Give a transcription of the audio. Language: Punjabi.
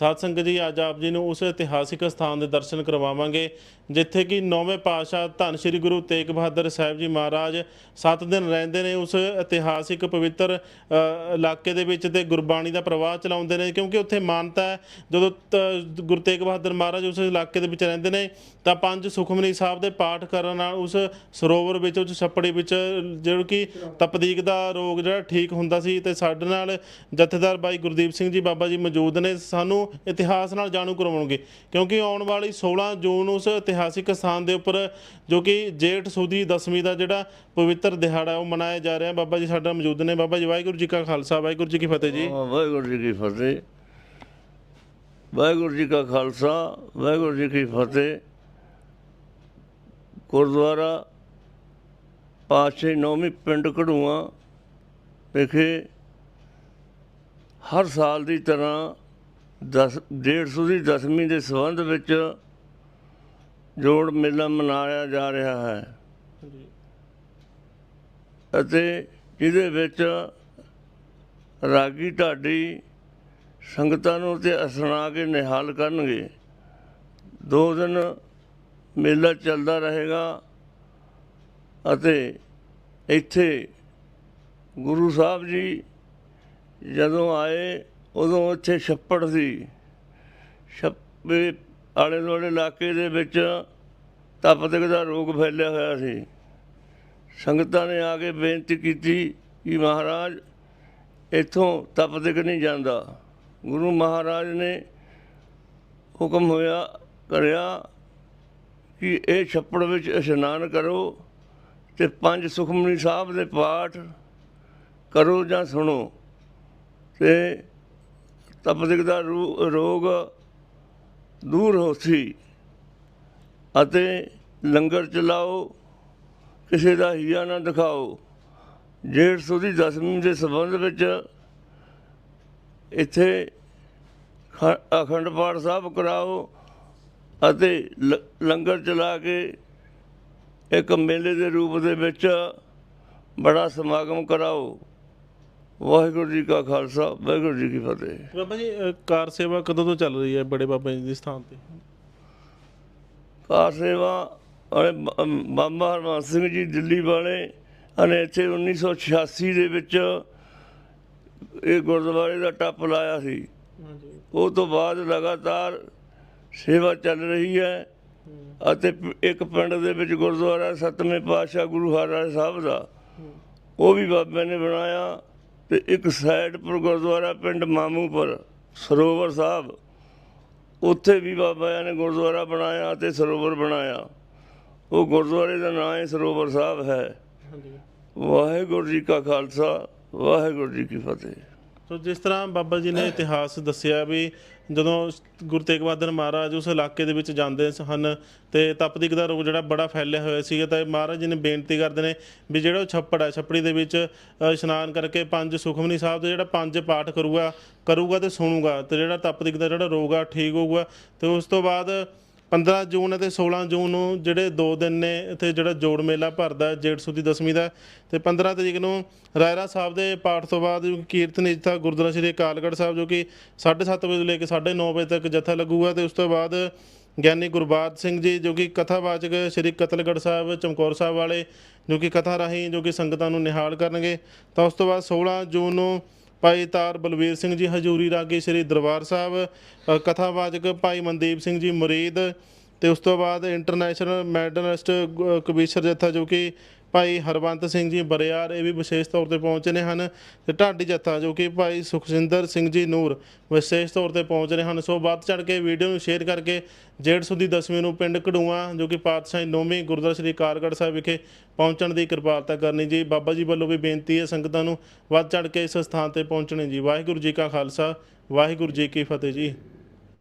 ਸਾਧ ਸੰਗਤ ਜੀ, ਅੱਜ ਆਪ ਜੀ ਨੂੰ ਉਸ ਇਤਿਹਾਸਿਕ ਸਥਾਨ ਦੇ ਦਰਸ਼ਨ ਕਰਵਾਵਾਂਗੇ, ਜਿੱਥੇ ਕਿ ਨੌਵੇਂ ਪਾਤਸ਼ਾਹ ਧੰਨ ਸ੍ਰੀ ਗੁਰੂ ਤੇਗ ਬਹਾਦਰ ਸਾਹਿਬ ਜੀ ਮਹਾਰਾਜ 7 ਦਿਨ ਰਹਿੰਦੇ ਨੇ ਉਸ ਇਤਿਹਾਸਿਕ ਪਵਿੱਤਰ ਇਲਾਕੇ ਦੇ ਵਿੱਚ ਤੇ ਗੁਰਬਾਣੀ ਦਾ ਪ੍ਰਵਾਹ ਚਲਾਉਂਦੇ ਨੇ, ਕਿਉਂਕਿ ਉੱਥੇ ਮਾਨਤਾ ਹੈ। ਜਦੋਂ ਤ- ਗੁਰੂ ਤੇਗ ਬਹਾਦਰ ਮਹਾਰਾਜ ਉਸ ਇਲਾਕੇ ਦੇ ਵਿੱਚ ਰਹਿੰਦੇ ਨੇ, ਤਾਂ ਪੰਜ ਸੁਖਮਨੀ ਸਾਹਿਬ ਦੇ ਪਾਠ ਕਰਨ ਨਾਲ ਉਸ ਸਰੋਵਰ ਵਿੱਚ, ਉਸ ਛੱਪੜੀ ਵਿੱਚ, ਜਿਹੜਾ ਕਿ ਤਪਦੀਕ ਦਾ ਰੋਗ ਜਿਹੜਾ ਠੀਕ ਹੁੰਦਾ ਸੀ, ਤੇ ਸਾਡੇ ਨਾਲ ਜਥੇਦਾਰ ਬਾਈ ਗੁਰਦੀਪ ਸਿੰਘ ਜੀ ਬਾਬਾ ਜੀ ਮੌਜੂਦ ਨੇ। ਸਾਨੂੰ ਇਤਿਹਾਸ ਨਾਲ ਜਾਣੂ ਕਰਵਾਉਣਗੇ। ਕਿਉਂਕਿ ਆਉਣ ਵਾਲੀ 16 ਜੂਨ ਉਸ ਇਤਿਹਾਸਿਕ ਸਥਾਨ ਦੇ ਉੱਪਰ, ਜੋ ਕਿ ਜੇਠ ਸੁਦੀ ਦਸਵੀਂ ਦਾ ਜਿਹੜਾ ਪਵਿੱਤਰ ਦਿਹਾੜਾ ਉਹ ਮਨਾਇਆ ਜਾ ਰਿਹਾ। ਬਾਬਾ ਜੀ ਸਾਡਾ ਮੌਜੂਦ ਨੇ। ਬਾਬਾ ਜੀ, ਵਾਹਿਗੁਰੂ ਜੀ ਕਾ ਖਾਲਸਾ, ਵਾਹਿਗੁਰੂ ਜੀ ਕੀ ਫਤਿਹ ਜੀ। ਵਾਹਿਗੁਰੂ ਜੀ ਕੀ ਫਤਿਹ। ਵਾਹਿਗੁਰੂ ਜੀ ਕਾ ਖਾਲਸਾ, ਵਾਹਿਗੁਰੂ ਜੀ ਕੀ ਫਤਿਹ। ਗੁਰਦੁਆਰਾ ਪਾਛੇ ਨੌਵੀਂ ਪਿੰਡ ਕਢੂਆ ਵਿਖੇ ਹਰ ਸਾਲ ਦੀ ਤਰ੍ਹਾਂ 10 150 ਦੀ ਦਸਵੀਂ ਦੇ ਸੰਬੰਧ ਵਿੱਚ ਜੋੜ ਮੇਲਾ ਮਨਾਇਆ ਜਾ ਰਿਹਾ ਹੈ। ਅਤੇ ਜਿਹਦੇ ਵਿੱਚ ਰਾਗੀ ਢਾਡੀ ਸੰਗਤਾਂ ਨੂੰ ਤੇ ਅਸਣਾ ਕੇ ਨਿਹਾਲ ਕਰਨਗੇ। ਦੋ ਦਿਨ ਮੇਲਾ ਚੱਲਦਾ ਰਹੇਗਾ ਅਤੇ ਇੱਥੇ ਗੁਰੂ ਸਾਹਿਬ ਜੀ ਜਦੋਂ ਆਏ ਉਦੋਂ ਇੱਥੇ ਛੱਪੜ ਸੀ। ਛੱਪੇ ਆਲੇ ਦੁਆਲੇ ਇਲਾਕੇ ਦੇ ਵਿੱਚ ਤਪਦਿਕ ਦਾ ਰੋਗ ਫੈਲਿਆ ਹੋਇਆ ਸੀ। ਸੰਗਤਾਂ ਨੇ ਆ ਕੇ ਬੇਨਤੀ ਕੀਤੀ ਕਿ ਮਹਾਰਾਜ, ਇੱਥੋਂ ਤਪਦਿਕ ਨਹੀਂ ਜਾਂਦਾ। ਗੁਰੂ ਮਹਾਰਾਜ ਨੇ ਹੁਕਮ ਹੋਇਆ, ਕਰਿਆ ਕਿ ਇਹ ਛੱਪੜ ਵਿੱਚ ਇਸ਼ਨਾਨ ਕਰੋ ਤੇ ਪੰਜ ਸੁਖਮਨੀ ਸਾਹਿਬ ਦੇ ਪਾਠ ਕਰੋ ਜਾਂ ਸੁਣੋ ਤੇ ਤਪਦਿਕ ਦਾ ਰੂ- ਰੋਗ ਦੂਰ ਹੋਸੀ ਅਤੇ ਲੰਗਰ ਚਲਾਓ, ਕਿਸੇ ਦਾ ਹੀਰਾ ਨਾ ਦਿਖਾਓ। ਜੇਠ ਦੀ ਦਸਵੀਂ ਦੇ ਸੰਬੰਧ ਵਿੱਚ ਇੱਥੇ ਖ- ਅਖੰਡ ਪਾਠ ਸਾਹਿਬ ਕਰਾਓ ਅਤੇ ਲ- ਲੰਗਰ ਚਲਾ ਕੇ ਇੱਕ ਮੇਲੇ ਦੇ ਰੂਪ ਦੇ ਵਿੱਚ ਬੜਾ ਸਮਾਗਮ ਕਰਾਓ। ਵਾਹਿਗੁਰੂ ਜੀ ਕਾ ਖਾਲਸਾ ਵਾਹਿਗੁਰੂ ਜੀ ਕੀ ਫਤਿਹ। ਬਾਬਾ ਜੀ ਅ, ਕਾਰ ਸੇਵਾ ਕਦੋਂ ਤੋਂ ਚੱਲ ਰਹੀ ਹੈ ਬੜੇ ਬਾਬਾ ਜੀ ਦੇ ਸਥਾਨ ਤੇ? ਕਾਰ ਸੇਵਾ ਬ- ਬਾਬਾ ਹਰਮੰਸ ਸਿੰਘ ਜੀ ਦਿੱਲੀ ਵਾਲੇ ਨੇ ਇੱਥੇ 1986 ਦੇ ਵਿੱਚ ਇਹ ਗੁਰਦੁਆਰੇ ਦਾ ਟੱਪ ਲਾਇਆ ਸੀ। ਹਾਂਜੀ। ਉਹ ਤੋਂ ਬਾਅਦ ਲਗਾਤਾਰ ਸੇਵਾ ਚੱਲ ਰਹੀ ਹੈ ਅਤੇ ਪ- ਇੱਕ ਪਿੰਡ ਦੇ ਵਿੱਚ ਗੁਰਦੁਆਰਾ ਸਤਵੇਂ ਪਾਤਸ਼ਾਹ ਗੁਰੂ ਹਰਿਰਾਏ ਸਾਹਿਬ ਦਾ। ਉਹ ਵੀ ਬਾਬੇ ਨੇ ਬਣਾਇਆ। ਤੇ ਇੱਕ ਸਾਈਡ ਪਰ ਗੁਰਦੁਆਰਾ ਪਿੰਡ ਮਾਮੂਪੁਰ ਸਰੋਵਰ ਸਾਹਿਬ। ਉੱਥੇ ਵੀ ਬਾਬਾ ਨੇ ਗੁਰਦੁਆਰਾ ਬਣਾਇਆ ਤੇ ਸਰੋਵਰ ਬਣਾਇਆ। ਉਹ ਗੁਰਦੁਆਰੇ ਦਾ ਨਾਮ ਹੈ ਸਰੋਵਰ ਸਾਹਿਬ ਹੈ। ਵਾਹਿਗੁਰੂ ਜੀ ਕਾ ਖਾਲਸਾ ਵਾਹਿਗੁਰੂ ਜੀ ਕੀ ਫਤਿਹ। ਸੋ ਜਿਸ ਤਰ੍ਹਾਂ ਬਾਬਾ ਜੀ ਨੇ ਇਤਿਹਾਸ ਦੱਸਿਆ ਵੀ ਜਦੋਂ ਗੁਰੂ ਤੇਗ ਬਹਾਦਰ ਮਹਾਰਾਜ ਉਸ ਇਲਾਕੇ ਦੇ ਵਿੱਚ ਜਾਂਦੇ ਹਨ ਤੇ ਤਪਦੀਕ ਦਾ ਰੋਗ ਜਿਹੜਾ ਬੜਾ ਫੈਲਿਆ ਹੋਇਆ ਸੀਗਾ ਤਾਂ ਮਹਾਰਾਜ ਜੀ ਨੇ ਬੇਨਤੀ ਕਰਦੇ ਨੇ ਵੀ ਜਿਹੜਾ ਉਹ ਛੱਪੜ ਹੈ, ਛੱਪੜੀ ਦੇ ਵਿੱਚ ਇਸ਼ਨਾਨ ਕਰਕੇ ਪੰਜ ਸੁਖਮਨੀ ਸਾਹਿਬ ਦੇ ਜਿਹੜਾ ਪੰਜ ਪਾਠ ਕਰੂਗਾ ਕਰੂਗਾ ਤੇ ਸੁਣੂਗਾ ਤੇ ਜਿਹੜਾ ਤਪਦੀਕ ਦਾ ਜਿਹੜਾ ਰੋਗ ਆ ਠੀਕ ਹੋਊਗਾ ਤੇ ਉਸ ਤੋਂ ਬਾਅਦ 15 ਜੂਨ ਅਤੇ 16 ਜੂਨ ਨੂੰ ਜਿਹੜੇ ਦੋ ਦਿਨ ਨੇ ਇੱਥੇ ਜਿਹੜਾ ਜੋੜ ਮੇਲਾ ਭਰਦਾ ਜੇਠਸੂ ਦੀ ਦਸਵੀਂ ਦਾ ਤੇ 15 ਤਰੀਕ ਨੂੰ ਰਾਇਰਾ ਸਾਹਿਬ ਦੇ ਪਾਠ ਤੋਂ ਬਾਅਦ ਕੀਰਤਨ ਇਜਤਾ ਗੁਰਦੁਆਰਾ ਸ੍ਰੀ ਅਕਾਲਗੜ੍ਹ ਸਾਹਿਬ ਜੋ ਕਿ 7:30 ਵਜੇ ਤੋਂ ਲੈ ਕੇ 9:30 ਵਜੇ ਤੱਕ ਜਥਾ ਲੱਗੂਗਾ ਤੇ ਉਸ ਤੋਂ ਬਾਅਦ ਗਿਆਨੀ ਗੁਰਬਾਦ ਸਿੰਘ ਜੀ ਜੋ ਕਿ ਕਥਾਵਾਚਕ ਸ੍ਰੀ ਕਤਲਗੜ੍ਹ ਸਾਹਿਬ, ਚਮਕੌਰ ਸਾਹਿਬ ਵਾਲੇ ਜੋ ਕਿ ਕਥਾ ਰਾਹੀਂ ਜੋ ਕਿ ਸੰਗਤਾਂ ਨੂੰ ਨਿਹਾਲ ਕਰਨਗੇ। ਤਾਂ ਉਸ ਤੋਂ ਬਾਅਦ 16 ਜੂਨ ਨੂੰ ਭਾਈ ਤਾਰ ਬਲਵੀਰ ਸਿੰਘ ਜੀ ਹਜੂਰੀ ਰਾਗੀ ਸ੍ਰੀ ਦਰਬਾਰ ਸਾਹਿਬ ਅ, ਕਥਾਵਾਚਕ ਭਾਈ ਮਨਦੀਪ ਸਿੰਘ ਜੀ ਮੁਰੀਦ ਤੇ ਉਸ ਤੋਂ ਬਾਅਦ ਇੰਟਰਨੈਸ਼ਨਲ ਮੈਡਲਿਸਟ ਗ- ਕਬੀਸ਼ਰ ਜੱਥਾ ਜੋ ਕਿ ਭਾਈ ਹਰਵੰਤ ਸਿੰਘ ਜੀ ਬਰਿਆਰ, ਇਹ ਵੀ ਵਿਸ਼ੇਸ਼ ਤੌਰ ਤੇ ਪਹੁੰਚੇ ਨੇ ਹਨ। ਤੇ ਢਾਡੀ ਜੱਥਾ ਜੋ ਕਿ ਭਾਈ ਸੁਖਜਿੰਦਰ ਸਿੰਘ ਜੀ ਨੂਰ ਵਿਸ਼ੇਸ਼ ਤੌਰ ਤੇ ਪਹੁੰਚ ਰਹੇ ਹਨ। ਸੋ ਵੱਧ ਚੜ ਕੇ ਵੀਡੀਓ ਨੂੰ ਸ਼ੇਅਰ ਕਰਕੇ ਜੇਠ ਸੁਦੀ ਦਸਵੀਂ ਨੂੰ ਪਿੰਡ ਕਢੂਆ ਜੋ ਕਿ ਪਾਤਸ਼ਾਹੀ ਨੌਵੀਂ ਗੁਰਦੁਆਰਾ ਸ੍ਰੀ ਕਾਰਗੜ੍ਹ ਸਾਹਿਬ ਵਿਖੇ ਪਹੁੰਚਣ ਦੀ ਕਿਰਪਾਲਤਾ ਕਰਨੀ ਜੀ। ਬਾਬਾ ਜੀ ਵੱਲੋਂ ਵੀ ਬੇਨਤੀ ਹੈ ਸੰਗਤਾਂ ਨੂੰ ਵੱਧ ਚੜ ਕੇ ਇਸ ਸਥਾਨ ਤੇ ਪਹੁੰਚਣੇ ਜੀ। ਵਾਹਿਗੁਰੂ ਜੀ ਕਾ ਖਾਲਸਾ, ਵਾਹਿਗੁਰੂ ਜੀ ਕੀ ਫਤਿਹ ਜੀ।